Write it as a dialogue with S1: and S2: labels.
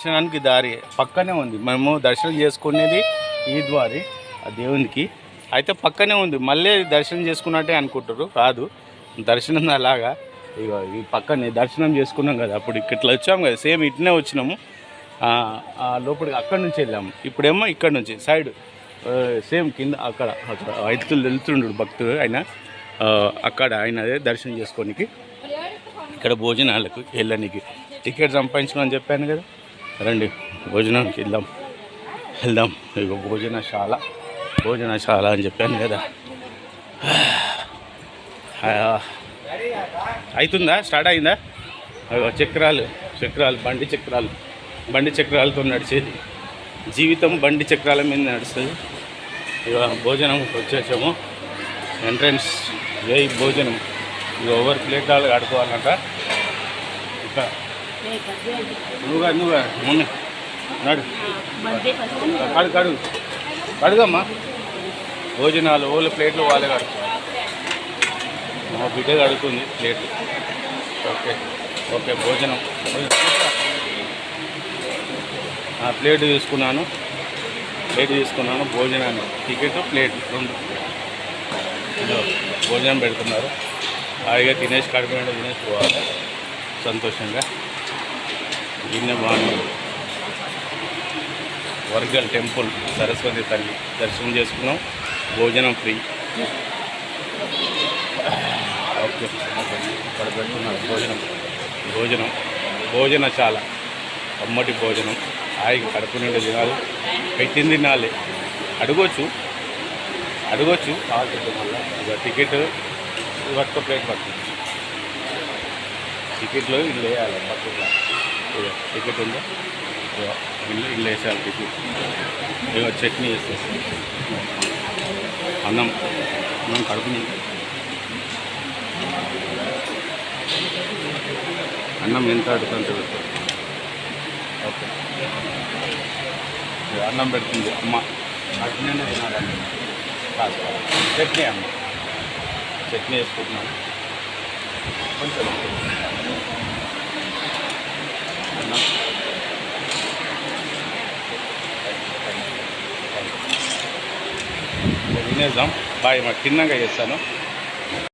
S1: దర్శనానికి దారి పక్కనే ఉంది. మేము దర్శనం చేసుకునేది ఈ ద్వారి ఆ దేవునికి. అయితే పక్కనే ఉంది. మళ్ళీ దర్శనం చేసుకున్నట్టే అనుకుంటారు కాదు దర్శనం అలాగా. ఇక ఈ పక్కనే దర్శనం చేసుకున్నాం కదా అప్పుడు ఇట్లా వచ్చాము కదా సేమ్ ఇట్నే వచ్చినాము. లోపలికి అక్కడి నుంచి వెళ్ళాము. ఇప్పుడేమో ఇక్కడ నుంచి సైడ్ సేమ్ కింద అక్కడ అక్కడ ఐదులు వెళ్తుండు భక్తుడు ఆయన. అక్కడ ఆయన అదే దర్శనం చేసుకోనికి. ఇక్కడ భోజనాలకు వెళ్ళడానికి టికెట్ సంపాదించమని చెప్పాను కదా. రండి భోజనానికి వెళ్దాం. వెళ్దాం. ఇక భోజనశాల భోజనశాల అని చెప్పాను కదా. అవుతుందా స్టార్ట్ అయిందా? చక్రాలు చక్రాలు బండి చక్రాలు. బండి చక్రాలతో నడిచేది. జీవితం బండి చక్రాల మీద నడుస్తుంది. ఇక భోజనం వచ్చేసాము. ఎంట్రన్స్ జై భోజనం. ఇక ఓవర్ ప్లేట్ వాళ్ళు ఆడుకోవాలంట. ఇక నువ్వుగా నువ్వుగా ముందు నాడు. కడు కడు. కడుగమ్మా. భోజనాలు ఓళ్ళ ప్లేట్లు వాళ్ళే కడుకోవాలి మా బిడ్డ కడుగుతుంది ప్లేట్లు. ఓకే. ఓకే భోజనం. ఆ, ప్లేట్ తీసుకున్నాను. ప్లేట్ తీసుకున్నాను భోజనాన్ని. టికెట్ ప్లేట్ రెండు. భోజనం పెడుతున్నారు. హాయిగా తినేసి కడుపు తినేసి పోవాలి. సంతోషంగా. గిన్నె వర్గల్ టెంపుల్ సరస్వతి తల్లి దర్శనం చేసుకున్నాం. భోజనం ఫ్రీ. ఓకే. ఇక్కడ పెడుతున్నారు భోజనం. భోజనం. భోజనశాల. అమ్మటి భోజనం. హాయిగా కడుపు నిండా తినాలి. పెట్టింది తినాలి. అడగొచ్చు. అడగొచ్చు. మళ్ళీ ఇక టికెట్ పట్టుకో ప్లేట్ పట్టుకో. టికెట్లో ఇల్లు వేయాలి. పక్కన టికెట్ ఉందా? ఇల్లు ఇల్లు వేసేయాలి టికెట్ ఇక చట్నీ వేసేసి. అన్నం అన్నం కడుపు అన్నం ఎంత అడుగుతుంటే పెడతారు ఓకే. అన్నం పెడుతుంది. అమ్మ అట్లనే తినాలండి కాదు. చట్నీ అమ్మ. చట్నీ వేసుకుంటున్నాను. కొంచెం తినేద్దాం. బాయ్ మరి తిన్నాక చేస్తాను.